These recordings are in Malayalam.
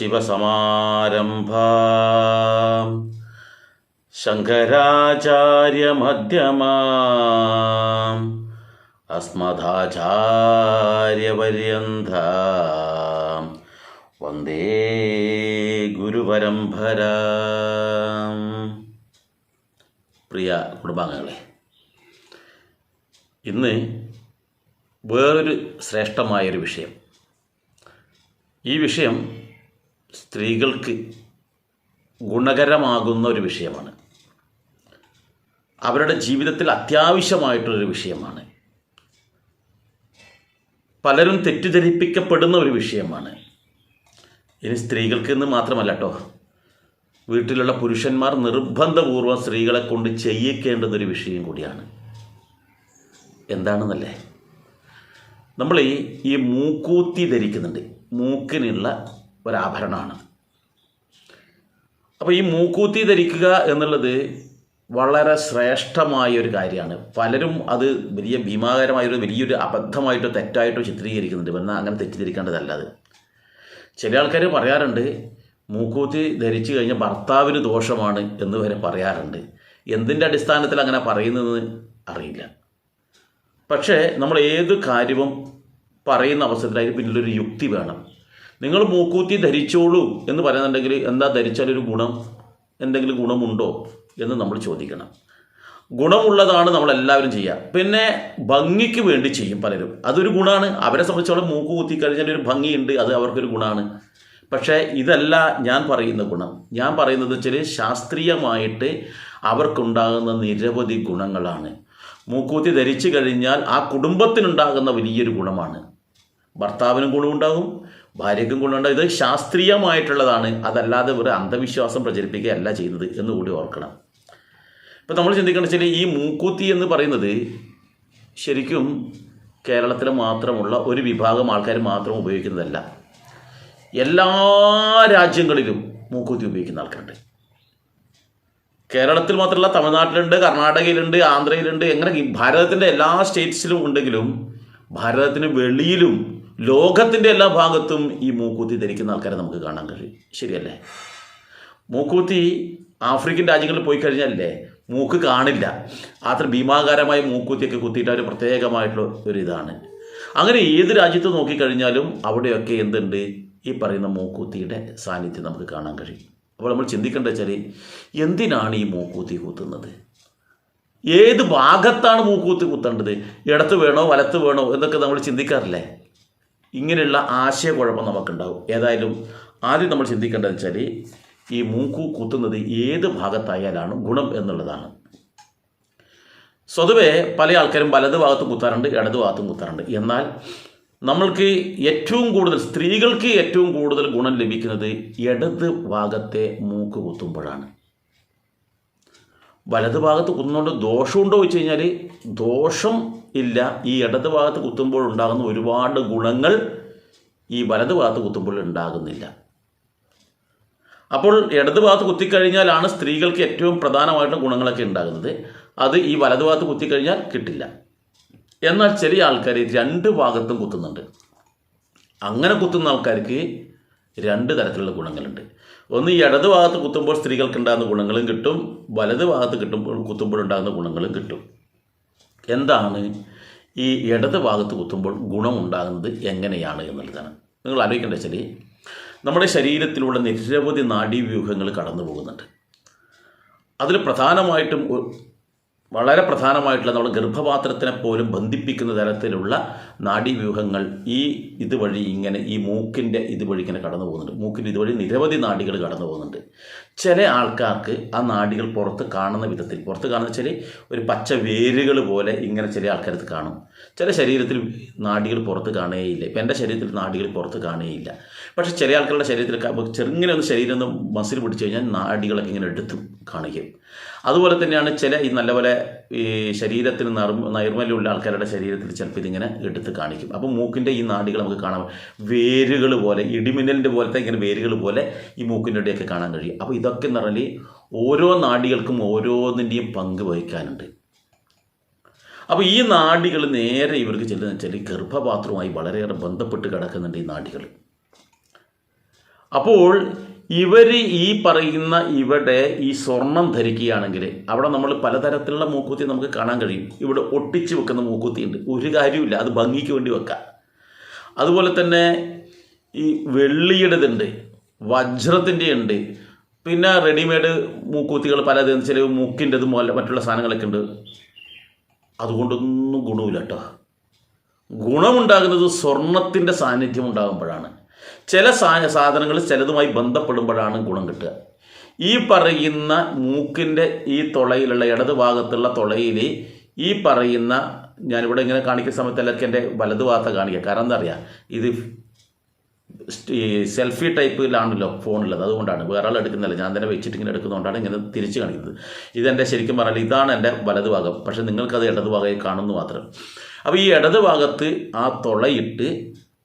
സദാശിവസമാരംഭാ ശങ്കരാചാര്യമധ്യമാ. അസ്മദാചാര്യപര്യന്ത. വന്ദേ ഗുരുപരമ്പര. പ്രിയ കുടുംബാംഗങ്ങളെ ഇന്ന് വേറൊരു ശ്രേഷ്ഠമായൊരു വിഷയം. ഈ വിഷയം സ്ത്രീകൾക്ക് ഗുണകരമാകുന്ന ഒരു വിഷയമാണ്. അവരുടെ ജീവിതത്തിൽ അത്യാവശ്യമായിട്ടുള്ളൊരു വിഷയമാണ്. പലരും തെറ്റിദ്ധരിപ്പിക്കപ്പെടുന്ന ഒരു വിഷയമാണ്. ഇനി സ്ത്രീകൾക്ക് എന്ന് മാത്രമല്ല കേട്ടോ വീട്ടിലുള്ള പുരുഷന്മാർ നിർബന്ധപൂർവം സ്ത്രീകളെ കൊണ്ട് ചെയ്യിക്കേണ്ടുന്നൊരു വിഷയം കൂടിയാണ്. എന്താണെന്നല്ലേ? നമ്മൾ ഈ മൂക്കൂത്തി ധരിക്കുന്നുണ്ട്. മൂക്കിനുള്ള ഒരാഭരണമാണ്. അപ്പോൾ ഈ മൂക്കൂത്തി ധരിക്കുക എന്നുള്ളത് വളരെ ശ്രേഷ്ഠമായ ഒരു കാര്യമാണ്. പലരും അത് വലിയ ഭീമാകരമായൊരു വലിയൊരു അബദ്ധമായിട്ടോ തെറ്റായിട്ടോ ചിത്രീകരിക്കുന്നുണ്ട്. എന്നാൽ അങ്ങനെ തെറ്റിദ്ധരിക്കേണ്ടതല്ല അത്. ചില ആൾക്കാർ പറയാറുണ്ട് മൂക്കൂത്തി ധരിച്ചു കഴിഞ്ഞാൽ ഭർത്താവിന് ദോഷമാണ് എന്ന് വരെ പറയാറുണ്ട്. എന്തിന്റെ അടിസ്ഥാനത്തിൽ അങ്ങനെ പറയുന്നതെന്ന് അറിയില്ല. പക്ഷേ നമ്മൾ ഏത് കാര്യവും പറയുന്ന അവസരത്തിൽ അതിന് പിന്നിലൊരു യുക്തി വേണം. നിങ്ങൾ മൂക്കൂത്തി ധരിച്ചോളൂ എന്ന് പറയുന്നുണ്ടെങ്കിൽ എന്താ ധരിച്ചാലൊരു ഗുണം? എന്തെങ്കിലും ഗുണമുണ്ടോ എന്ന് നമ്മൾ ചോദിക്കണം. ഗുണമുള്ളതാണ് നമ്മളെല്ലാവരും ചെയ്യുക. പിന്നെ ഭംഗിക്ക് വേണ്ടി ചെയ്യും പലരും. അതൊരു ഗുണമാണ്. അവരെ സംബന്ധിച്ചോളം മൂക്ക് കുത്തി കഴിഞ്ഞാൽ ഒരു ഭംഗിയുണ്ട്. അത് അവർക്കൊരു ഗുണമാണ്. പക്ഷേ ഇതല്ല ഞാൻ പറയുന്ന ഗുണം. ഞാൻ പറയുന്നത് വെച്ചാൽ ശാസ്ത്രീയമായിട്ട് അവർക്കുണ്ടാകുന്ന നിരവധി ഗുണങ്ങളാണ്. മൂക്കൂത്തി ധരിച്ചു കഴിഞ്ഞാൽ ആ കുടുംബത്തിനുണ്ടാകുന്ന വലിയൊരു ഗുണമാണ്. ഭർത്താവിനും ഗുണമുണ്ടാകും. ഭാര്യയ്ക്കും ഗുണമുണ്ടാകും ഇത് ശാസ്ത്രീയമായിട്ടുള്ളതാണ്. അതല്ലാതെ ഒരു അന്ധവിശ്വാസം പ്രചരിപ്പിക്കുകയല്ല ചെയ്യുന്നത് എന്ന് കൂടി ഓർക്കണം. ഇപ്പം നമ്മൾ ചിന്തിക്കേണ്ട വെച്ചാൽ ഈ മൂക്കൂത്തി എന്ന് പറയുന്നത് ശരിക്കും കേരളത്തിൽ മാത്രമുള്ള ഒരു വിഭാഗം ആൾക്കാർ മാത്രം ഉപയോഗിക്കുന്നതല്ല. എല്ലാ രാജ്യങ്ങളിലും മൂക്കൂത്തി ഉപയോഗിക്കുന്ന ആൾക്കാരുണ്ട്. കേരളത്തിൽ മാത്രമല്ല തമിഴ്നാട്ടിലുണ്ട് കർണാടകയിലുണ്ട് ആന്ധ്രയിലുണ്ട് എങ്ങനെ ഭാരതത്തിന്റെ എല്ലാ സ്റ്റേറ്റ്സിലും ഉണ്ടെങ്കിലും ഭാരതത്തിന് വെളിയിലും ലോകത്തിന്റെ എല്ലാ ഭാഗത്തും ഈ മൂക്കൂത്തി ധരിക്കുന്ന ആൾക്കാരെ നമുക്ക് കാണാൻ കഴിയും. ശരിയല്ലേ? മൂക്കൂത്തി ആഫ്രിക്കൻ രാജ്യങ്ങളിൽ പോയി കഴിഞ്ഞാലല്ലേ മൂക്ക് കാണില്ല. അത്ര ഭീമാകാരമായ മൂക്കൂത്തിയൊക്കെ കുത്തിയിട്ട് ഒരു പ്രത്യേകമായിട്ടുള്ള ഒരു ഇതാണ്. അങ്ങനെ ഏത് രാജ്യത്ത് നോക്കിക്കഴിഞ്ഞാലും അവിടെയൊക്കെ എന്തുണ്ട്? ഈ പറയുന്ന മൂക്കൂത്തിയുടെ സാന്നിധ്യം നമുക്ക് കാണാൻ കഴിയും. അപ്പോൾ നമ്മൾ ചിന്തിക്കേണ്ട വെച്ചാൽ എന്തിനാണ് ഈ മൂക്കൂത്തി കുത്തുന്നത്? ഏത് ഭാഗത്താണ് മൂക്കൂത്തി കുത്തേണ്ടത്? ഇടത്ത് വേണോ വലത്ത് വേണോ എന്നൊക്കെ നമ്മൾ ചിന്തിക്കാറില്ലേ? ഇങ്ങനെയുള്ള ആശയക്കുഴപ്പം നമുക്കുണ്ടാവും ഏതായാലും ആദ്യം നമ്മൾ ചിന്തിക്കേണ്ടതെന്ന് വെച്ചാൽ ഈ മൂക്കു കുത്തുന്നത് ഏത് ഭാഗത്തായാലാണ് ഗുണം എന്നുള്ളതാണ്. സ്വതവേ പല ആൾക്കാരും വലത് ഭാഗത്തും കുത്താറുണ്ട് ഇടത് ഭാഗത്തും കുത്താറുണ്ട്. എന്നാൽ നമ്മൾക്ക് ഏറ്റവും കൂടുതൽ സ്ത്രീകൾക്ക് ഏറ്റവും കൂടുതൽ ഗുണം ലഭിക്കുന്നത് ഇടത് ഭാഗത്തെ മൂക്ക് കുത്തുമ്പോഴാണ്. വലത് ഭാഗത്ത് കുത്തുന്നതുകൊണ്ട് ദോഷമുണ്ടോ വെച്ച് കഴിഞ്ഞാൽ ദോഷം ഇല്ല. ഈ ഇടത് ഭാഗത്ത് കുത്തുമ്പോൾ ഉണ്ടാകുന്ന ഒരുപാട് ഗുണങ്ങൾ ഈ വലത് ഭാഗത്ത് കുത്തുമ്പോൾ ഉണ്ടാകുന്നില്ല. അപ്പോൾ ഇടത് ഭാഗത്ത് കുത്തിക്കഴിഞ്ഞാലാണ് സ്ത്രീകൾക്ക് ഏറ്റവും പ്രധാനമായിട്ടുള്ള ഗുണങ്ങളൊക്കെ ഉണ്ടാകുന്നത്. അത് ഈ വലത് ഭാഗത്ത് കുത്തിക്കഴിഞ്ഞാൽ കിട്ടില്ല. എന്നാൽ ചില ആൾക്കാർ രണ്ട് ഭാഗത്തും കുത്തുന്നുണ്ട്. അങ്ങനെ കുത്തുന്ന ആൾക്കാർക്ക് രണ്ട് തരത്തിലുള്ള ഗുണങ്ങളുണ്ട്. ഒന്ന് ഈ ഇടത് ഭാഗത്ത് കുത്തുമ്പോൾ സ്ത്രീകൾക്ക് ഉണ്ടാകുന്ന ഗുണങ്ങളും കിട്ടും. വലത് ഭാഗത്ത് കിട്ടുമ്പോൾ കുത്തുമ്പോൾ ഉണ്ടാകുന്ന ഗുണങ്ങളും കിട്ടും. എന്താണ് ഈ ഇടത് ഭാഗത്ത് കുത്തുമ്പോൾ ഗുണമുണ്ടാകുന്നത് എങ്ങനെയാണ് എന്നുള്ളതാണ്. നിങ്ങൾ ആലോചിക്കേണ്ട വെച്ചാൽ നമ്മുടെ ശരീരത്തിലുള്ള നിരവധി നാഡീവ്യൂഹങ്ങൾ കടന്നു പോകുന്നുണ്ട് അതിൽ പ്രധാനമായിട്ടും വളരെ പ്രധാനമായിട്ടുള്ള നമ്മൾ ഗർഭപാത്രത്തിനെ പോലും ബന്ധിപ്പിക്കുന്ന തരത്തിലുള്ള നാഡീവ്യൂഹങ്ങൾ ഈ ഇതുവഴി ഇങ്ങനെ ഈ മൂക്കിന്റെ ഇതുവഴി ഇങ്ങനെ കടന്നു പോകുന്നുണ്ട്. മൂക്കിന്റെ ഇതുവഴി നിരവധി നാടികൾ കടന്നു പോകുന്നുണ്ട്. ചില ആൾക്കാർക്ക് ആ നാടികൾ പുറത്ത് കാണുന്ന വിധത്തിൽ പുറത്ത് കാണുന്ന വെച്ചാൽ ഒരു പച്ച വേരുകൾ പോലെ ഇങ്ങനെ ചില ആൾക്കാരത്ത് കാണും. ചില ശരീരത്തിൽ നാടികൾ പുറത്ത് കാണുകയില്ല ഇപ്പം എന്റെ ശരീരത്തിൽ നാടികൾ പുറത്ത് കാണുകയില്ല പക്ഷേ ചില ആൾക്കാരുടെ ശരീരത്തിൽ ചെറുങ്ങനെ ഒന്ന് ശരീരം ഒന്ന് മസിൽ പിടിച്ചു കഴിഞ്ഞാൽ നാടികളൊക്കെ ഇങ്ങനെ എടുത്ത് കാണിക്കും. അതുപോലെ തന്നെയാണ് ചില ഈ നല്ലപോലെ ഈ ശരീരത്തിന് നൈർമല്യമുള്ള ആൾക്കാരുടെ ശരീരത്തിൽ ചിലപ്പോൾ ഇതിങ്ങനെ എടുത്ത് കാണിക്കും. അപ്പോൾ മൂക്കിന്റെ ഈ നാടികൾ നമുക്ക് കാണാം വേരുകൾ പോലെ ഇടിമിന്നലിന്റെ പോലത്തെ ഇങ്ങനെ വേരുകൾ പോലെ ഈ മൂക്കിന്റെ ഇടയൊക്കെ കാണാൻ കഴിയും. അപ്പോൾ ഇതൊക്കെ എന്ന് പറഞ്ഞാൽ ഓരോ നാടികൾക്കും ഓരോന്നിന്റെയും പങ്ക് വഹിക്കാനുണ്ട്. അപ്പോൾ ഈ നാടികൾ നേരെ ഇവർക്ക് ചെല്ലുന്ന വെച്ചാൽ ഗർഭപാത്രവുമായി വളരെയേറെ ബന്ധപ്പെട്ട് കിടക്കുന്നുണ്ട് ഈ നാടികൾ. അപ്പോൾ ഇവർ ഈ പറയുന്ന ഇവിടെ ഈ സ്വർണം ധരിക്കുകയാണെങ്കിൽ അവിടെ നമ്മൾ പലതരത്തിലുള്ള മൂക്കുത്തി നമുക്ക് കാണാൻ കഴിയും. ഇവിടെ ഒട്ടിച്ച് വെക്കുന്ന മൂക്കുത്തി ഉണ്ട്. ഒരു കാര്യമില്ല അത് ഭംഗിക്ക് വേണ്ടി വെക്കാം. അതുപോലെ തന്നെ ഈ വെള്ളിയുടേതുണ്ട് വജ്രത്തിന്റെ ഉണ്ട് പിന്നെ റെഡിമെയ്ഡ് മൂക്കുത്തികൾ പലതെന്ന് ചില മൂക്കിന്റെതും പോലെ മറ്റുള്ള സാധനങ്ങളൊക്കെ ഉണ്ട്. അതുകൊണ്ടൊന്നും ഗുണമില്ല കേട്ടോ. ഗുണമുണ്ടാകുന്നത് സ്വർണത്തിന്റെ സാന്നിധ്യം ഉണ്ടാകുമ്പോഴാണ്. ചില സാധനങ്ങൾ ചിലതുമായി ബന്ധപ്പെടുമ്പോഴാണ് ഗുണം കിട്ടുക. ഈ പറയുന്ന മൂക്കിന്റെ ഈ തുളയിലുള്ള ഇടത് ഭാഗത്തുള്ള തുളയിൽ ഈ പറയുന്ന ഞാനിവിടെ ഇങ്ങനെ കാണിക്കുന്ന സമയത്തല്ലൊക്കെ എന്റെ വലതു ഭാഗത്ത് കാണിക്കുക. കാരണം എന്താ അറിയാം? ഇത് സെൽഫി ടൈപ്പിലാണല്ലോ ഫോണുള്ളത്. അതുകൊണ്ടാണ്. വേറെ ആൾ എടുക്കുന്നില്ല ഞാൻ തന്നെ വെച്ചിട്ട് ഇങ്ങനെ എടുക്കുന്നതുകൊണ്ടാണ് ഇങ്ങനെ തിരിച്ച് കാണിക്കുന്നത്. ഇതെന്റെ ശരിക്കും പറഞ്ഞാൽ ഇതാണ് എന്റെ വലതുഭാഗം പക്ഷേ നിങ്ങൾക്കത് ഇടത് ഭാഗമായി കാണുന്നു മാത്രം. അപ്പോൾ ഈ ഇടത് ഭാഗത്ത് ആ തുളയിട്ട്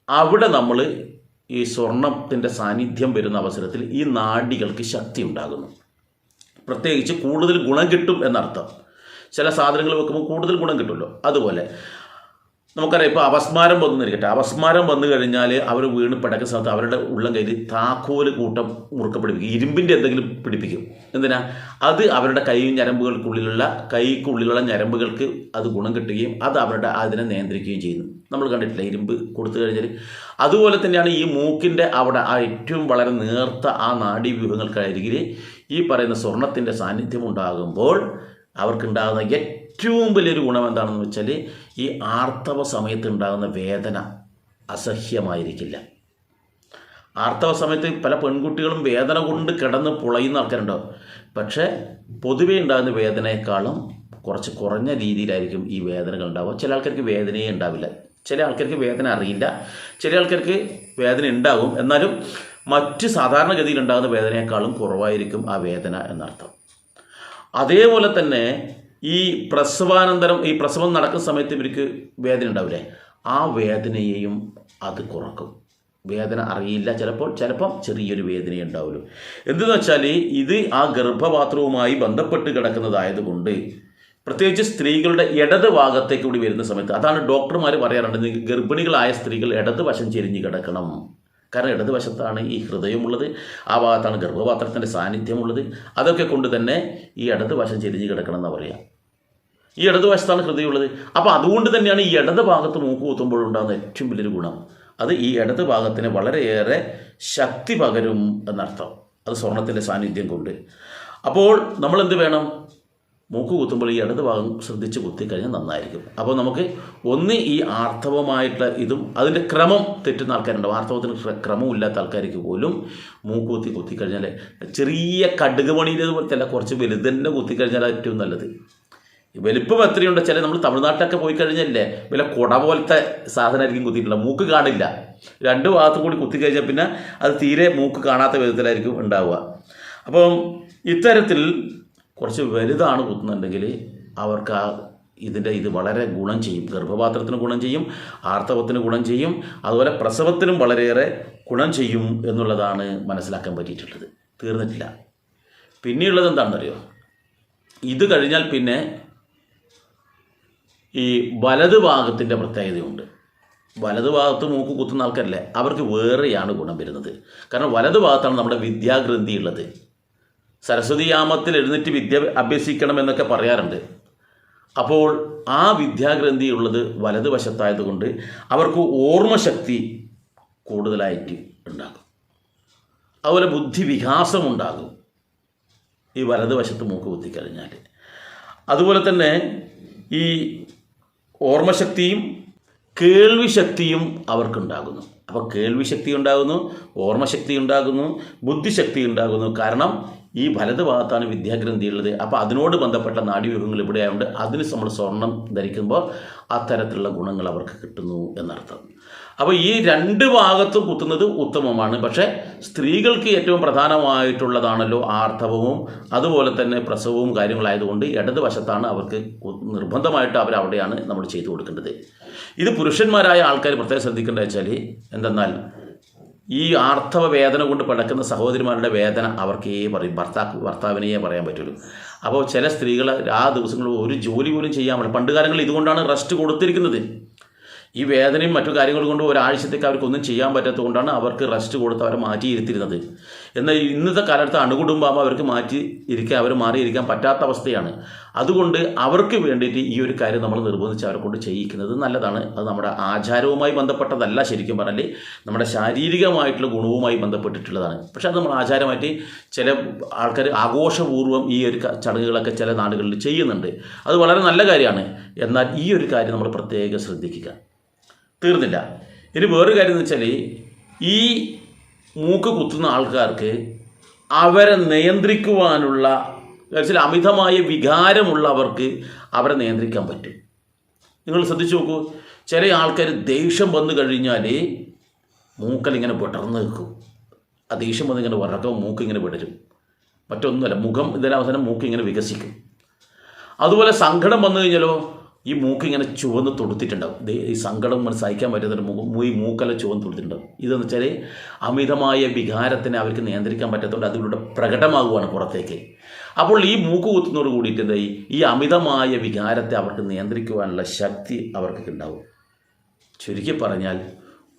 അവിടെ നമ്മൾ ഈ സ്വർണത്തിന്റെ സാന്നിധ്യം വരുന്ന അവസരത്തിൽ ഈ നാഡികൾക്ക് ശക്തി ഉണ്ടാകുന്നു. പ്രത്യേകിച്ച് കൂടുതൽ ഗുണം കിട്ടും എന്നർത്ഥം. ചില സാധനങ്ങൾ വെക്കുമ്പോൾ കൂടുതൽ ഗുണം കിട്ടുമല്ലോ. അതുപോലെ നമുക്കറിയാം ഇപ്പോൾ അപസ്മാരം വന്നു നിൽക്കട്ടെ അപസ്മാരം വന്നു കഴിഞ്ഞാൽ അവർ വീണ് പിടക്കുന്ന സമയത്ത് അവരുടെ ഉള്ളം കയ്യിൽ താക്കോൽ കൂട്ടം മുറുക്ക പിടിപ്പിക്കും ഇരുമ്പിന്റെ എന്തെങ്കിലും പിടിപ്പിക്കും. എന്തിനാ? അത് അവരുടെ കൈ ഞരമ്പുകൾക്കുള്ളിലുള്ള കൈക്കുള്ളിലുള്ള ഞരമ്പുകൾക്ക് അത് ഗുണം കിട്ടുകയും അത് അവരുടെ അതിനെ നിയന്ത്രിക്കുകയും ചെയ്യുന്നു. നമ്മൾ കണ്ടിട്ടില്ല ഇരുമ്പ് കൊടുത്തു കഴിഞ്ഞാൽ അതുപോലെ തന്നെയാണ് ഈ മൂക്കിന്റെ അവിടെ ആ ഏറ്റവും വളരെ നേർത്ത ആ നാഡീവ്യൂഹങ്ങൾക്കരികിൽ ഈ പറയുന്ന സ്വർണത്തിന്റെ സാന്നിധ്യം ഉണ്ടാകുമ്പോൾ അവർക്കുണ്ടാകുന്ന ഏറ്റവും വലിയൊരു ഗുണം എന്താണെന്ന് വെച്ചാൽ ഈ ആർത്തവ സമയത്ത് ഉണ്ടാകുന്ന വേദന അസഹ്യമായിരിക്കില്ല. ആർത്തവ സമയത്ത് പല പെൺകുട്ടികളും വേദന കൊണ്ട് കിടന്ന് പുളയുന്ന ആൾക്കാരുണ്ടാവും. പക്ഷേ പൊതുവേ ഉണ്ടാകുന്ന വേദനയെക്കാളും കുറച്ച് കുറഞ്ഞ രീതിയിലായിരിക്കും ഈ വേദനകൾ ഉണ്ടാവുക. ചില ആൾക്കാർക്ക് വേദനയേ ഉണ്ടാവില്ല. ചില ആൾക്കാർക്ക് വേദന അറിയില്ല. ചില ആൾക്കാർക്ക് വേദന ഉണ്ടാകും. എന്നാലും മറ്റ് സാധാരണഗതിയിൽ ഉണ്ടാകുന്ന വേദനയെക്കാളും കുറവായിരിക്കും ആ വേദന എന്നർത്ഥം. അതേപോലെ തന്നെ ഈ പ്രസവാനന്തരം ഈ പ്രസവം നടക്കുന്ന സമയത്ത് ഇവർക്ക് വേദന ഉണ്ടാവില്ലേ? ആ വേദനയെയും അത് കുറക്കും. വേദന അറിയില്ല ചിലപ്പോൾ ചിലപ്പം ചെറിയൊരു വേദന ഉണ്ടാവുള്ളൂ. എന്തെന്ന് വെച്ചാൽ ഇത് ആ ഗർഭപാത്രവുമായി ബന്ധപ്പെട്ട് കിടക്കുന്നതായതുകൊണ്ട് പ്രത്യേകിച്ച് സ്ത്രീകളുടെ ഇടത് ഭാഗത്തേക്ക് കൂടി വരുന്ന സമയത്ത് അതാണ് ഡോക്ടർമാർ പറയാറുണ്ട് ഗർഭിണികളായ സ്ത്രീകൾ ഇടത് വശം ചെരിഞ്ഞ് കിടക്കണം. കാരണം ഇടത് വശത്താണ് ഈ ഹൃദയമുള്ളത് ആ ഭാഗത്താണ് ഗർഭപാത്രത്തിന്റെ സാന്നിധ്യമുള്ളത്. അതൊക്കെ കൊണ്ട് തന്നെ ഈ ഇടത് വശം ചെരിഞ്ഞ് കിടക്കണം എന്ന് പറയാം. ഈ ഇടത് വശത്താണ് ഹൃദയമുള്ളത്. അപ്പോൾ അതുകൊണ്ട് തന്നെയാണ് ഈ ഇടത് ഭാഗത്ത് മൂക്ക് കുത്തുമ്പോഴുണ്ടാകുന്ന ഏറ്റവും വലിയൊരു ഗുണം. അത് ഈ ഇടത് ഭാഗത്തിന് വളരെയേറെ ശക്തി പകരും എന്നർത്ഥം. അത് സ്വർണത്തിന്റെ സാന്നിധ്യം കൊണ്ട്. അപ്പോൾ നമ്മൾ എന്ത് വേണം? മൂക്ക് കുത്തുമ്പോൾ ഈ ഇടത് ഭാഗം ശ്രദ്ധിച്ച് കുത്തിക്കഴിഞ്ഞാൽ നന്നായിരിക്കും. അപ്പോൾ നമുക്ക് ഒന്ന് ഈ ആർത്തവമായിട്ടുള്ള ഇതും അതിന്റെ ക്രമം തെറ്റുന്ന ആൾക്കാരുണ്ടാവും. ആർത്തവത്തിന് ക്ര- ക്രമമില്ലാത്ത ആൾക്കാർക്ക് പോലും മൂക്ക് കുത്തി കുത്തിക്കഴിഞ്ഞാൽ ചെറിയ കടുക് പണിയുടെ പോലത്തെ അല്ല കുറച്ച് വലുത് തന്നെ കുത്തിക്കഴിഞ്ഞാൽ ഏറ്റവും നല്ലത്. വലിപ്പം എത്രയുണ്ട് ചില നമ്മൾ തമിഴ്നാട്ടിലൊക്കെ പോയി കഴിഞ്ഞല്ലേ വില കുട പോലത്തെ സാധനമായിരിക്കും കുത്തിയിട്ടുള്ളത്. മൂക്ക് കാണില്ല. രണ്ട് ഭാഗത്തും കൂടി കുത്തി കഴിഞ്ഞാൽ പിന്നെ അത് തീരെ മൂക്ക് കാണാത്ത വിധത്തിലായിരിക്കും ഉണ്ടാവുക. അപ്പം ഇത്തരത്തിൽ കുറച്ച് വലുതാണ് കുത്തുന്നുണ്ടെങ്കിൽ അവർക്ക് ആ ഇതിന്റെ ഇത് വളരെ ഗുണം ചെയ്യും. ഗർഭപാത്രത്തിന് ഗുണം ചെയ്യും ആർത്തവത്തിന് ഗുണം ചെയ്യും അതുപോലെ പ്രസവത്തിനും വളരെയേറെ ഗുണം ചെയ്യും എന്നുള്ളതാണ് മനസ്സിലാക്കാൻ പറ്റിയിട്ടുള്ളത്. തീർന്നിട്ടില്ല. പിന്നെയുള്ളത് എന്താണെന്നറിയോ? ഇത് കഴിഞ്ഞാൽ പിന്നെ ഈ വലത് ഭാഗത്തിന്റെ പ്രത്യേകതയുണ്ട്. വലത് ഭാഗത്ത് മൂക്ക് കുത്തുന്ന ആൾക്കാരല്ലേ? അവർക്ക് വേറെയാണ് ഗുണം വരുന്നത്. കാരണം വലത് ഭാഗത്താണ് നമ്മുടെ വിദ്യാഗ്രന്ഥി ഉള്ളത് സരസ്വതി യാമത്തിൽ എഴുന്നേറ്റ് വിദ്യ അഭ്യസിക്കണം എന്നൊക്കെ പറയാറുണ്ട്. അപ്പോൾ ആ വിദ്യാഗ്രന്ഥി ഉള്ളത് വലതുവശത്തായതുകൊണ്ട് അവർക്ക് ഓർമ്മശക്തി കൂടുതലായിട്ട് ഉണ്ടാകും. അതുപോലെ ബുദ്ധി വികാസമുണ്ടാകും ഈ വലതുവശത്ത് മൂക്ക് കുത്തിക്കഴിഞ്ഞാൽ. അതുപോലെ തന്നെ ഈ ഓർമ്മശക്തിയും കേൾവിശക്തിയും അവർക്കുണ്ടാകുന്നു. അപ്പോൾ കേൾവിശക്തി ഉണ്ടാകുന്നു ഓർമ്മശക്തി ഉണ്ടാകുന്നു ബുദ്ധിശക്തി ഉണ്ടാകുന്നു. കാരണം ഈ വലത് ഭാഗത്താണ് വിദ്യാഗ്രന്ഥി ഉള്ളത് അപ്പോൾ അതിനോട് ബന്ധപ്പെട്ട നാഡീവ്യൂഹങ്ങൾ ഇവിടെ ആയതുകൊണ്ട് അതിന് നമ്മൾ സ്വർണം ധരിക്കുമ്പോൾ അത്തരത്തിലുള്ള ഗുണങ്ങൾ അവർക്ക് കിട്ടുന്നു എന്നർത്ഥം. അപ്പോൾ ഈ രണ്ട് ഭാഗത്തും കുത്തുന്നത് ഉത്തമമാണ്. പക്ഷേ സ്ത്രീകൾക്ക് ഏറ്റവും പ്രധാനമായിട്ടുള്ളതാണല്ലോ ആർത്തവവും അതുപോലെ തന്നെ പ്രസവവും കാര്യങ്ങളായതുകൊണ്ട് ഇടതുവശത്താണ് അവർക്ക് നിർബന്ധമായിട്ട് അവർ അവിടെയാണ് നമ്മൾ ചെയ്തു കൊടുക്കേണ്ടത്. ഇത് പുരുഷന്മാരായ ആൾക്കാർ പ്രത്യേകം ശ്രദ്ധിക്കേണ്ടത് വെച്ചാൽ എന്തെന്നാൽ ഈ ആർത്തവ വേദന കൊണ്ട് പടക്കുന്ന സഹോദരിമാരുടെ വേദന അവർക്കേ പറയും. ഭർത്താവ് ഭർത്താവിനെയേ പറയാൻ പറ്റുള്ളൂ. അപ്പോൾ ചില സ്ത്രീകൾ ആ ദിവസങ്ങളിൽ ഒരു ജോലി പോലും ചെയ്യാൻ പറ്റില്ല. പണ്ട് കാലങ്ങളിൽ ഇതുകൊണ്ടാണ് റെസ്റ്റ് കൊടുത്തിരിക്കുന്നത്. ഈ വേദനയും മറ്റു കാര്യങ്ങളും കൊണ്ട് ഒരാഴ്ചത്തേക്ക് അവർക്കൊന്നും ചെയ്യാൻ പറ്റാത്തതുകൊണ്ടാണ് അവർക്ക് റെസ്റ്റ് കൊടുത്ത് അവരെ മാറ്റിയിരുത്തിരുന്നത് എന്നാൽ ഇന്നത്തെ കാലത്ത് അണുകുടുംബാകുമ്പോൾ അവർക്ക് മാറ്റി ഇരിക്കാൻ അവർ മാറിയിരിക്കാൻ പറ്റാത്ത അവസ്ഥയാണ്. അതുകൊണ്ട് അവർക്ക് വേണ്ടിയിട്ട് ഈ ഒരു കാര്യം നമ്മൾ നിർബന്ധിച്ച് അവരെ കൊണ്ട് ചെയ്യിക്കുന്നത് നല്ലതാണ്. അത് നമ്മുടെ ആചാരവുമായി ബന്ധപ്പെട്ടതല്ല ശരിക്കും പറഞ്ഞാൽ നമ്മുടെ ശാരീരികമായിട്ടുള്ള ഗുണവുമായി ബന്ധപ്പെട്ടിട്ടുള്ളതാണ്. പക്ഷേ അത് നമ്മൾ ആചാരമായിട്ട് ചില ആൾക്കാർ ആഘോഷപൂർവം ഈ ഒരു ചടങ്ങുകളൊക്കെ ചില നാടുകളിൽ ചെയ്യുന്നുണ്ട്. അത് വളരെ നല്ല കാര്യമാണ്. എന്നാൽ ഈ ഒരു കാര്യം നമ്മൾ പ്രത്യേകം ശ്രദ്ധിക്കുക. തീർന്നില്ല. ഇനി വേറൊരു കാര്യം എന്ന് വെച്ചാൽ ഈ മൂക്ക് കുത്തുന്ന ആൾക്കാർക്ക് അവരെ നിയന്ത്രിക്കുവാനുള്ള ചില അമിതമായ വികാരമുള്ളവർക്ക് അവരെ നിയന്ത്രിക്കാൻ പറ്റും. നിങ്ങൾ ശ്രദ്ധിച്ചു നോക്കൂ ചില ആൾക്കാർ ദേഷ്യം വന്നു കഴിഞ്ഞാൽ മൂക്കലിങ്ങനെ വിടർന്ന് നിൽക്കും. ആ ദേഷ്യം വന്ന് ഇങ്ങനെ വറക്കും മൂക്ക് ഇങ്ങനെ വിടരും. മറ്റൊന്നുമല്ല മുഖം ഇതിനവസാനം മൂക്കിങ്ങനെ വികസിക്കും. അതുപോലെ സങ്കടം വന്നു കഴിഞ്ഞാലോ ഈ മൂക്ക് ഇങ്ങനെ ചുവന്ന് തൊടുത്തിട്ടുണ്ടാവും. ഈ സങ്കടം മനസ്സഹിക്കാൻ പറ്റുന്നൊരു പറ്റുന്ന മുഖം ഈ മൂക്കല ചുവന്ന് തൊടുത്തിട്ടുണ്ടാവും. ഇതെന്ന് വെച്ചാൽ അമിതമായ വികാരത്തിനെ അവർക്ക് നിയന്ത്രിക്കാൻ പറ്റാത്തതുകൊണ്ട് അതിലൂടെ പ്രകടമാകുവാണ് പുറത്തേക്ക്. അപ്പോൾ ഈ മൂക്ക് കുത്തുന്നതോട് കൂടിയിട്ട് ഈ അമിതമായ വികാരത്തെ അവർക്ക് നിയന്ത്രിക്കുവാനുള്ള ശക്തി അവർക്ക് ഉണ്ടാവും. ചുരുക്കി പറഞ്ഞാൽ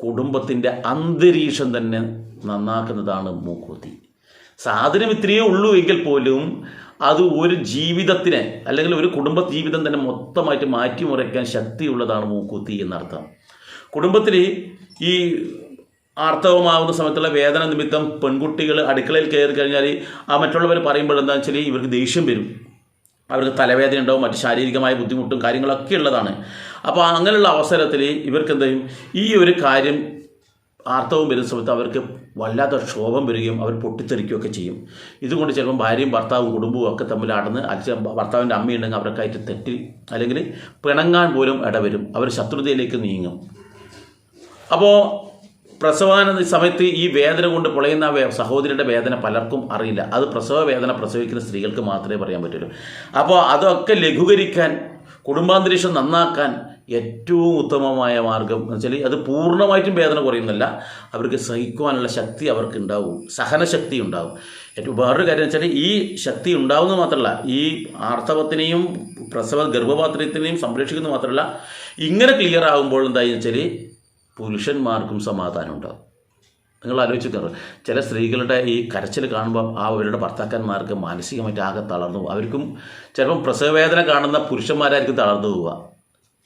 കുടുംബത്തിന്റെ അന്തരീക്ഷം തന്നെ നന്നാക്കുന്നതാണ് മൂക്കുത്തി സാധനം ഇത്രയേ ഉള്ളൂ എങ്കിൽ പോലും അത് ഒരു ജീവിതത്തിനെ അല്ലെങ്കിൽ ഒരു കുടുംബ ജീവിതം തന്നെ മൊത്തമായിട്ട് മാറ്റിമറിക്കാൻ ശക്തിയുള്ളതാണ് മൂക്കുത്തി എന്നർത്ഥം. കുടുംബത്തിൽ ഈ ആർത്തവമാകുന്ന സമയത്തുള്ള വേദന നിമിത്തം പെൺകുട്ടികൾ അടുക്കളയിൽ കയറി കഴിഞ്ഞാൽ ആ മറ്റുള്ളവർ പറയുമ്പോൾ എന്താ വെച്ചാൽ ഇവർക്ക് ദേഷ്യം വരും. അവർക്ക് തലവേദന ഉണ്ടാവും മറ്റ് ശാരീരികമായ ബുദ്ധിമുട്ടും കാര്യങ്ങളൊക്കെ ഉള്ളതാണ്. അപ്പോൾ അങ്ങനെയുള്ള അവസരത്തിൽ ഇവർക്ക് എന്തെയും ഈ ഒരു കാര്യം ആർത്തവം വരുന്ന സമയത്ത് അവർക്ക് വല്ലാത്ത ക്ഷോഭം വരികയും അവർ പൊട്ടിത്തെറിക്കുകയൊക്കെ ചെയ്യും. ഇതുകൊണ്ട് ചിലപ്പം ഭാര്യയും ഭർത്താവും കുടുംബവും ഒക്കെ തമ്മിൽ അടന്ന് അച്ഛൻ ഭർത്താവിന്റെ അമ്മയുണ്ടെങ്കിൽ അവരൊക്കെ ആയിട്ട് തെറ്റി അല്ലെങ്കിൽ പിണങ്ങാൻ പോലും ഇടവരും. അവർ ശത്രുതയിലേക്ക് നീങ്ങും. അപ്പോൾ പ്രസവാന സമയത്ത് ഈ വേദന കൊണ്ട് പൊളയുന്ന സഹോദരിയുടെ വേദന പലർക്കും അറിയില്ല. അത് പ്രസവ വേദന പ്രസവിക്കുന്ന സ്ത്രീകൾക്ക് മാത്രമേ പറയാൻ പറ്റുള്ളൂ. അപ്പോൾ അതൊക്കെ ലഘൂകരിക്കാൻ കുടുംബാന്തരീക്ഷം നന്നാക്കാൻ ഏറ്റവും ഉത്തമമായ മാർഗം എന്ന് വെച്ചാൽ അത് പൂർണമായിട്ടും വേദന കുറയുന്നില്ല അവർക്ക് സഹിക്കുവാനുള്ള ശക്തി അവർക്ക് ഉണ്ടാവും സഹനശക്തി ഉണ്ടാവും. ഏറ്റവും വേറൊരു കാര്യം വെച്ചാൽ ഈ ശക്തി ഉണ്ടാവുന്നത് മാത്രമല്ല ഈ ആർത്തവത്തിനെയും പ്രസവ ഗർഭപാത്രത്തിനെയും സംരക്ഷിക്കുന്നത് മാത്രമല്ല ഇങ്ങനെ ക്ലിയർ ആകുമ്പോൾ എന്തായെന്ന് വെച്ചാൽ പുരുഷന്മാർക്കും സമാധാനം ഉണ്ടാവും. നിങ്ങൾ ആലോചിച്ചു ചില സ്ത്രീകളുടെ ഈ കരച്ചിൽ കാണുമ്പോൾ ആ അവരുടെ ഭർത്താക്കന്മാർക്ക് മാനസികമായിട്ട് ആകെ തളർന്നു പോകും അവർക്കും ചിലപ്പം പ്രസവവേദന കാണുന്ന പുരുഷന്മാരായിരിക്കും തളർന്നു പോവുക.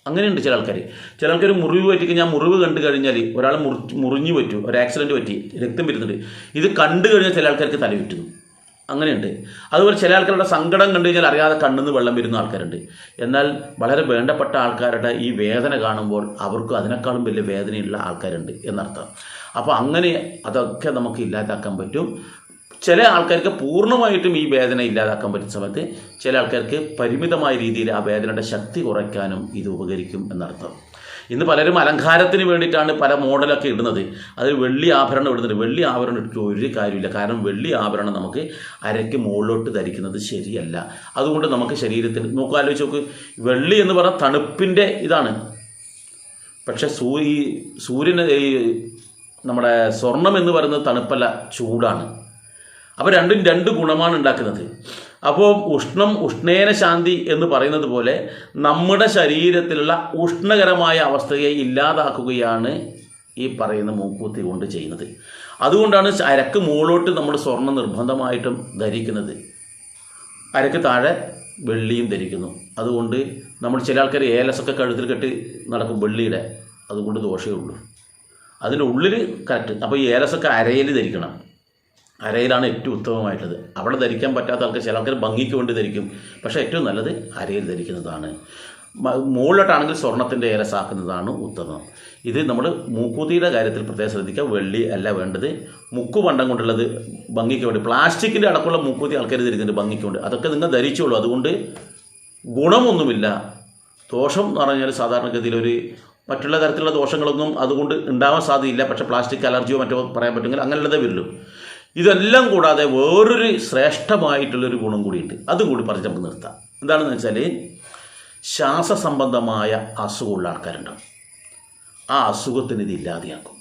അങ്ങനെയുണ്ട് ചില ആൾക്കാർ ചില ആൾക്കാർ മുറിവ് പറ്റിക്കഴിഞ്ഞാൽ മുറിവ് കണ്ടു കഴിഞ്ഞാൽ ഒരാൾ മുറി മുറിഞ്ഞു പറ്റും ഒരു ആക്സിഡന്റ് പറ്റി രക്തം വരുന്നുണ്ട് ഇത് കണ്ടു കഴിഞ്ഞാൽ ചില ആൾക്കാർക്ക് തല ചുറ്റുന്നു അങ്ങനെയുണ്ട്. അതുപോലെ ചില ആൾക്കാരുടെ സങ്കടം കണ്ടു കഴിഞ്ഞാൽ അറിയാതെ കണ്ണെന്ന് വെള്ളം വരുന്ന ആൾക്കാരുണ്ട്. എന്നാൽ വളരെ വേണ്ടപ്പെട്ട ആൾക്കാരുടെ ഈ വേദന കാണുമ്പോൾ അവർക്ക് അതിനേക്കാളും വലിയ വേദനയുള്ള ആൾക്കാരുണ്ട് എന്നർത്ഥം. അപ്പോൾ അങ്ങനെ അതൊക്കെ നമുക്ക് ഇല്ലാതാക്കാൻ പറ്റും. ചില ആൾക്കാർക്ക് പൂർണമായിട്ടും ഈ വേദന ഇല്ലാതാക്കാൻ പറ്റുന്ന സമയത്ത് ചില ആൾക്കാർക്ക് പരിമിതമായ രീതിയിൽ ആ വേദനയുടെ ശക്തി കുറയ്ക്കാനും ഇത് ഉപകരിക്കും എന്നർത്ഥം. ഇന്ന് പലരും അലങ്കാരത്തിന് വേണ്ടിയിട്ടാണ് പല മോഡലൊക്കെ ഇടുന്നത്. അതിൽ വെള്ളി ആഭരണം ഇടുന്നുണ്ട്. വെള്ളി ആഭരണം ഇട്ടിട്ട് ഒരു കാര്യമില്ല. കാരണം വെള്ളി ആഭരണം നമുക്ക് അരയ്ക്ക് മുകളിലോട്ട് ധരിക്കുന്നത് ശരിയല്ല. അതുകൊണ്ട് നമുക്ക് ശരീരത്തിന് നോക്കുക ആലോചിച്ച് നോക്ക്. വെള്ളി എന്ന് പറഞ്ഞാൽ തണുപ്പിന്റെ ഇതാണ്. പക്ഷെ സൂര്യ ഈ സൂര്യന് ഈ നമ്മുടെ സ്വർണം എന്ന് പറയുന്നത് തണുപ്പല്ല ചൂടാണ്. അപ്പോൾ രണ്ടും രണ്ട് ഗുണമാണ് ഉണ്ടാക്കുന്നത്. അപ്പോൾ ഉഷ്ണം ഉഷ്ണേന ശാന്തി എന്ന് പറയുന്നത് പോലെ നമ്മുടെ ശരീരത്തിലുള്ള ഉഷ്ണകരമായ അവസ്ഥയെ ഇല്ലാതാക്കുകയാണ് ഈ പറയുന്ന മൂക്കൂത്തി കൊണ്ട് ചെയ്യുന്നത്. അതുകൊണ്ടാണ് അരക്ക് മുകളോട്ട് നമ്മൾ സ്വർണം നിർബന്ധമായിട്ടും ധരിക്കുന്നത്. അരക്ക് താഴെ വെള്ളിയും ധരിക്കുന്നു. അതുകൊണ്ട് നമ്മൾ ചില ആൾക്കാർ ഏലസൊക്കെ കഴുത്തിൽ കെട്ടി നടക്കും വെള്ളിയുടെ. അതുകൊണ്ട് ദോഷമേ ഉള്ളൂ. അതിന്റെ ഉള്ളിൽ കറക്റ്റ്. അപ്പോൾ ഈ ഏലസൊക്കെ അരയിൽ ധരിക്കണം. അരയിലാണ് ഏറ്റവും ഉത്തമമായിട്ടുള്ളത്. അവിടെ ധരിക്കാൻ പറ്റാത്ത ആൾക്കാർ ചില ആൾക്കാർ ഭംഗിക്ക് ധരിക്കും. പക്ഷേ ഏറ്റവും നല്ലത് അരയിൽ ധരിക്കുന്നതാണ്. മുകളിലോട്ടാണെങ്കിൽ സ്വർണത്തിന്റെ ഏലസാക്കുന്നതാണ് ഉത്തമം. ഇത് നമ്മൾ മൂക്കൂത്തിയുടെ കാര്യത്തിൽ പ്രത്യേകം ശ്രദ്ധിക്കുക. വെള്ളി അല്ല വേണ്ടത്. മുക്കു പണ്ടം കൊണ്ടുള്ളത് ഭംഗിക്ക് വേണ്ടി. പ്ലാസ്റ്റിക്കിന്റെ അടക്കമുള്ള മൂക്കൂത്തി ആൾക്കാർ ധരിക്കുന്നുണ്ട് ഭംഗിക്ക് വേണ്ടി. അതൊക്കെ നിങ്ങൾ ധരിച്ചോളൂ. അതുകൊണ്ട് ഗുണമൊന്നുമില്ല. ദോഷം എന്ന് പറഞ്ഞാൽ സാധാരണഗതിയിൽ ഒരു മറ്റുള്ള തരത്തിലുള്ള ദോഷങ്ങളൊന്നും അതുകൊണ്ട് ഉണ്ടാവാൻ സാധ്യതയില്ല. പക്ഷേ പ്ലാസ്റ്റിക് അലർജിയോ മറ്റോ പറയാൻ പറ്റുമെങ്കിൽ അങ്ങനെയുള്ളതേ വരുള്ളൂ. ഇതെല്ലാം കൂടാതെ വേറൊരു ശ്രേഷ്ഠമായിട്ടുള്ളൊരു ഗുണം കൂടിയുണ്ട്. അതും കൂടി പറഞ്ഞ് നമുക്ക് നിർത്താം. എന്താണെന്ന് വെച്ചാൽ ശ്വാസസംബന്ധമായ അസുഖമുള്ള ആൾക്കാരുണ്ടാവും. ആ അസുഖത്തിന് ഇത് ഇല്ലാതെയാക്കും.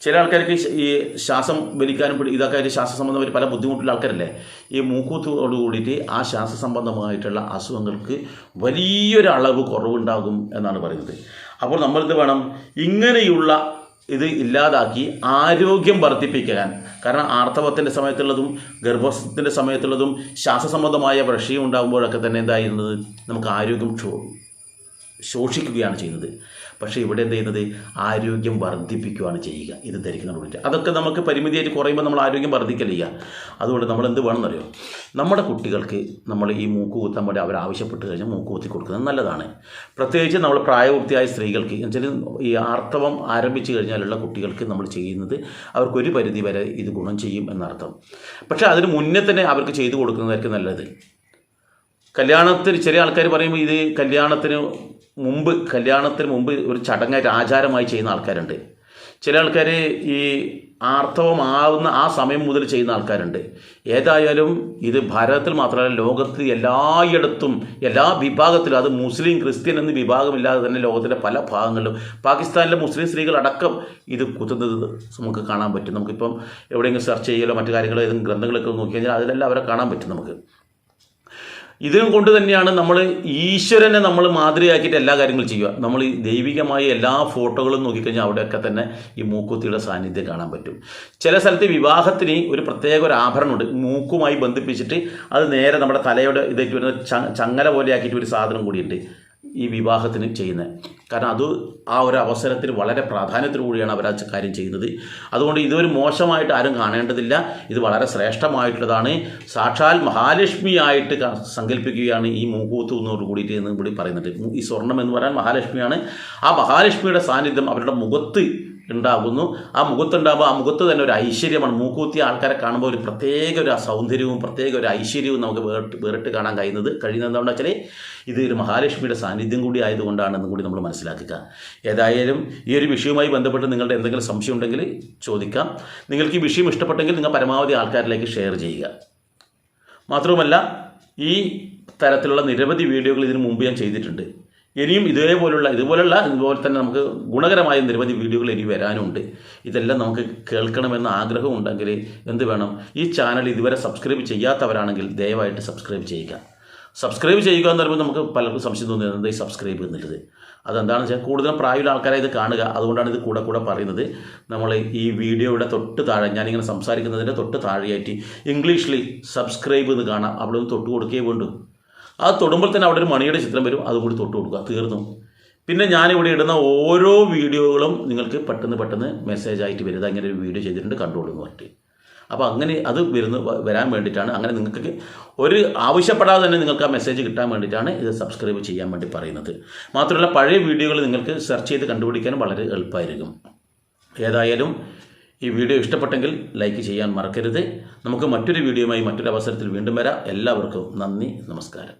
ചില ആൾക്കാർക്ക് ഈ ശ്വാസം വലിക്കാനും പിടി ഇതൊക്കെ ശ്വാസസംബന്ധമായി ശ്വാസ സംബന്ധമായി പല ബുദ്ധിമുട്ടുള്ള ആൾക്കാരല്ലേ? ഈ മൂക്കൂത്തോട് കൂടിയിട്ട് ആ ശ്വാസ സംബന്ധമായിട്ടുള്ള അസുഖങ്ങൾക്ക് വലിയൊരു അളവ് കുറവുണ്ടാകും എന്നാണ് പറയുന്നത്. അപ്പോൾ നമ്മളെന്ത് വേണം? ഇങ്ങനെയുള്ള ഇത് ഇല്ലാതാക്കി ആരോഗ്യം വർദ്ധിപ്പിക്കാൻ കാരണം ആർത്തവത്തിന്റെ സമയത്തുള്ളതും ഗർഭസ്ഥത്തിന്റെ സമയത്തുള്ളതും ശ്വാസസംബന്ധമായ വിഷയം ഉണ്ടാകുമ്പോഴൊക്കെ തന്നെ എന്തായിരുന്നത്? നമുക്ക് ആരോഗ്യം ശോഷിക്കുകയാണ് ചെയ്യുന്നത്. പക്ഷേ ഇവിടെ എന്ത് ചെയ്യുന്നത്? ആരോഗ്യം വർദ്ധിപ്പിക്കുകയാണ് ചെയ്യുക. ഇത് ധരിക്കുന്നതോടുകൂടി അതൊക്കെ നമുക്ക് പരിമിതിയായിട്ട് കുറയുമ്പോൾ നമ്മൾ ആരോഗ്യം വർദ്ധിക്കലില്ല അതുകൊണ്ട് നമ്മൾ എന്ത് വേണം വേണമെന്നറിയോ? നമ്മുടെ കുട്ടികൾക്ക് നമ്മൾ ഈ മൂക്ക് കുത്താൻ വേണ്ടി അവർ ആവശ്യപ്പെട്ട് കഴിഞ്ഞാൽ മൂക്ക് കുത്തി കൊടുക്കുന്നത് നല്ലതാണ്. പ്രത്യേകിച്ച് നമ്മൾ പ്രായപൂർത്തിയായ സ്ത്രീകൾക്ക് എന്നുവെച്ചാൽ ഈ ആർത്തവം ആരംഭിച്ചു കഴിഞ്ഞാലുള്ള കുട്ടികൾക്ക് നമ്മൾ ചെയ്യുന്നത് അവർക്ക് ഒരു പരിധി വരെ ഇത് ഗുണം ചെയ്യും എന്നർത്ഥം. പക്ഷേ അതിന് മുന്നേ തന്നെ അവർക്ക് ചെയ്തു കൊടുക്കുന്നതായിരിക്കും നല്ലത്. കല്യാണത്തിന് ചെറിയ ആൾക്കാർ പറയുമ്പോൾ ഇത് കല്യാണത്തിന് മുമ്പ് കല്യാണത്തിന് മുമ്പ് ഒരു ചടങ്ങായിട്ട് ആചാരമായി ചെയ്യുന്ന ആൾക്കാരുണ്ട്. ചില ആൾക്കാർ ഈ ആർത്തവമാവുന്ന ആ സമയം മുതൽ ചെയ്യുന്ന ആൾക്കാരുണ്ട്. ഏതായാലും ഇത് ഭാരതത്തിൽ മാത്രമല്ല ലോകത്ത് എല്ലായിടത്തും എല്ലാ വിഭാഗത്തിലും അത് മുസ്ലിം ക്രിസ്ത്യൻ എന്ന വിഭാഗമില്ലാതെ തന്നെ ലോകത്തിന്റെ പല ഭാഗങ്ങളിലും പാകിസ്ഥാനിലെ മുസ്ലിം സ്ത്രീകൾ അടക്കം ഇത് കുത്തുന്നത് നമുക്ക് കാണാൻ പറ്റും. നമുക്കിപ്പം എവിടെയെങ്കിലും സെർച്ച് ചെയ്യലോ മറ്റു കാര്യങ്ങളോ ഏതെങ്കിലും ഗ്രന്ഥങ്ങളൊക്കെ നോക്കി കഴിഞ്ഞാൽ അതിലെല്ലാം അവരെ കാണാൻ പറ്റും നമുക്ക്. ഇതിനും കൊണ്ട് തന്നെയാണ് നമ്മൾ ഈശ്വരനെ നമ്മൾ മാതൃകയാക്കിയിട്ട് എല്ലാ കാര്യങ്ങളും ചെയ്യുക. നമ്മൾ ഈ ദൈവികമായ എല്ലാ ഫോട്ടോകളും നോക്കിക്കഴിഞ്ഞാൽ അവിടെയൊക്കെ തന്നെ ഈ മൂക്കുത്തിയുടെ സാന്നിധ്യം കാണാൻ പറ്റും. ചില സ്ഥലത്ത് വിവാഹത്തിന് ഒരു പ്രത്യേക ഒരു ആഭരണമുണ്ട്. മൂക്കുമായി ബന്ധിപ്പിച്ചിട്ട് അത് നേരെ നമ്മുടെ തലയുടെ ഇതായിട്ട് വരുന്ന ചങ്ങല പോലെ ആക്കിയിട്ട് ഒരു സാധനം കൂടിയുണ്ട്. ഈ വിവാഹത്തിന് ചെയ്യുന്നത്. കാരണം അത് ആ ഒരു അവസരത്തിൽ വളരെ കൂടിയാണ് അവർ ആ കാര്യം ചെയ്യുന്നത്. അതുകൊണ്ട് ഇതൊരു മോശമായിട്ട് ആരും കാണേണ്ടതില്ല. ഇത് വളരെ ശ്രേഷ്ഠമായിട്ടുള്ളതാണ്. സാക്ഷാൽ മഹാലക്ഷ്മിയായിട്ട് സങ്കല്പിക്കുകയാണ് ഈ മൂക്കൂത്ത് എന്നോട് കൂടിയിട്ട് എന്ന് കൂടി പറയുന്നുണ്ട്. ഈ സ്വർണം എന്ന് പറയാൻ മഹാലക്ഷ്മിയാണ്. ആ മഹാലക്ഷ്മിയുടെ സാന്നിധ്യം അവരുടെ മുഖത്ത് ഉണ്ടാകുന്നു. ആ മുഖത്തുണ്ടാകുമ്പോൾ ആ മുഖത്ത് തന്നെ ഒരു ഐശ്വര്യമാണ്. മൂക്കൂത്തിയ ആൾക്കാരെ കാണുമ്പോൾ ഒരു പ്രത്യേക ഒരു സൗന്ദര്യവും പ്രത്യേക ഒരു ഐശ്വര്യവും നമുക്ക് വേറിട്ട് വേറിട്ട് കാണാൻ കഴിയുന്നത് കഴിയുന്നത് എന്താണെന്ന് വെച്ചാൽ ഇത് ഒരു മഹാലക്ഷ്മിയുടെ സാന്നിധ്യം കൂടി ആയതുകൊണ്ടാണെന്നും കൂടി നമ്മൾ മനസ്സിലാക്കുക. ഏതായാലും ഈ ഒരു വിഷയവുമായി ബന്ധപ്പെട്ട് നിങ്ങളുടെ എന്തെങ്കിലും സംശയം ഉണ്ടെങ്കിൽ ചോദിക്കാം. നിങ്ങൾക്ക് ഈ വിഷയം ഇഷ്ടപ്പെട്ടെങ്കിൽ നിങ്ങൾ പരമാവധി ആൾക്കാരിലേക്ക് ഷെയർ ചെയ്യുക. മാത്രവുമല്ല ഈ തരത്തിലുള്ള നിരവധി വീഡിയോകൾ ഇതിനു മുമ്പ് ഞാൻ ചെയ്തിട്ടുണ്ട്. ഇനിയും ഇതേപോലുള്ള ഇതുപോലുള്ള ഇതുപോലെ തന്നെ നമുക്ക് ഗുണകരമായ നിരവധി വീഡിയോകൾ ഇനി വരാനുണ്ട്. ഇതെല്ലാം നമുക്ക് കേൾക്കണമെന്ന ആഗ്രഹമുണ്ടെങ്കിൽ എന്ത് വേണം? ഈ ചാനൽ ഇതുവരെ സബ്സ്ക്രൈബ് ചെയ്യാത്തവരാണെങ്കിൽ ദയവായിട്ട് സബ്സ്ക്രൈബ് ചെയ്യുക. സബ്സ്ക്രൈബ് ചെയ്യുക എന്ന് പറയുമ്പോൾ നമുക്ക് പലർക്കും സംശയം തോന്നുന്നത് ഈ സബ്സ്ക്രൈബ് എന്നുള്ളത്? അതെന്താണെന്ന് വെച്ചാൽ കൂടുതലും പ്രായമുള്ള ആൾക്കാരെ ഇത് കാണുക. അതുകൊണ്ടാണ് ഇത് കൂടെ കൂടെ പറയുന്നത്. നമ്മൾ ഈ വീഡിയോയുടെ തൊട്ട് താഴെ ഞാനിങ്ങനെ സംസാരിക്കുന്നതിന്റെ തൊട്ട് താഴെയായിട്ട് ഇംഗ്ലീഷിൽ സബ്സ്ക്രൈബ് എന്ന് കാണാം. അവിടെ ഒന്ന് തൊട്ട് കൊടുക്കുകയേ വേണ്ടൂ. ആ തൊടുമ്പോൾ തന്നെ അവിടെ ഒരു മണിയുടെ ചിത്രം വരും അതും കൂടി തൊട്ട് കൊടുക്കുക തീർന്നു. പിന്നെ ഞാനിവിടെ ഇടുന്ന ഓരോ വീഡിയോകളും നിങ്ങൾക്ക് പെട്ടെന്ന് പെട്ടെന്ന് മെസ്സേജ് ആയിട്ട് വരുന്നത് അങ്ങനെ ഒരു വീഡിയോ ചെയ്തിട്ടുണ്ട് കണ്ടോളൂ എന്ന് പറഞ്ഞിട്ട്. അപ്പോൾ അങ്ങനെ അത് വരുന്ന വരാൻ വേണ്ടിയിട്ടാണ്. അങ്ങനെ നിങ്ങൾക്ക് ഒരു ആവശ്യപ്പെടാതെ തന്നെ നിങ്ങൾക്ക് ആ മെസ്സേജ് കിട്ടാൻ വേണ്ടിയിട്ടാണ് ഇത് സബ്സ്ക്രൈബ് ചെയ്യാൻ വേണ്ടി പറയുന്നത്. മാത്രമല്ല പഴയ വീഡിയോകൾ നിങ്ങൾക്ക് സെർച്ച് ചെയ്ത് കണ്ടുപിടിക്കാനും വളരെ എളുപ്പമായിരിക്കും. ഏതായാലും ഈ വീഡിയോ ഇഷ്ടപ്പെട്ടെങ്കിൽ ലൈക്ക് ചെയ്യാൻ മറക്കരുത്. നമുക്ക് മറ്റൊരു വീഡിയോയുമായി മറ്റൊരു അവസരത്തിൽ വീണ്ടും വരാം. എല്ലാവർക്കും നന്ദി നമസ്കാരം.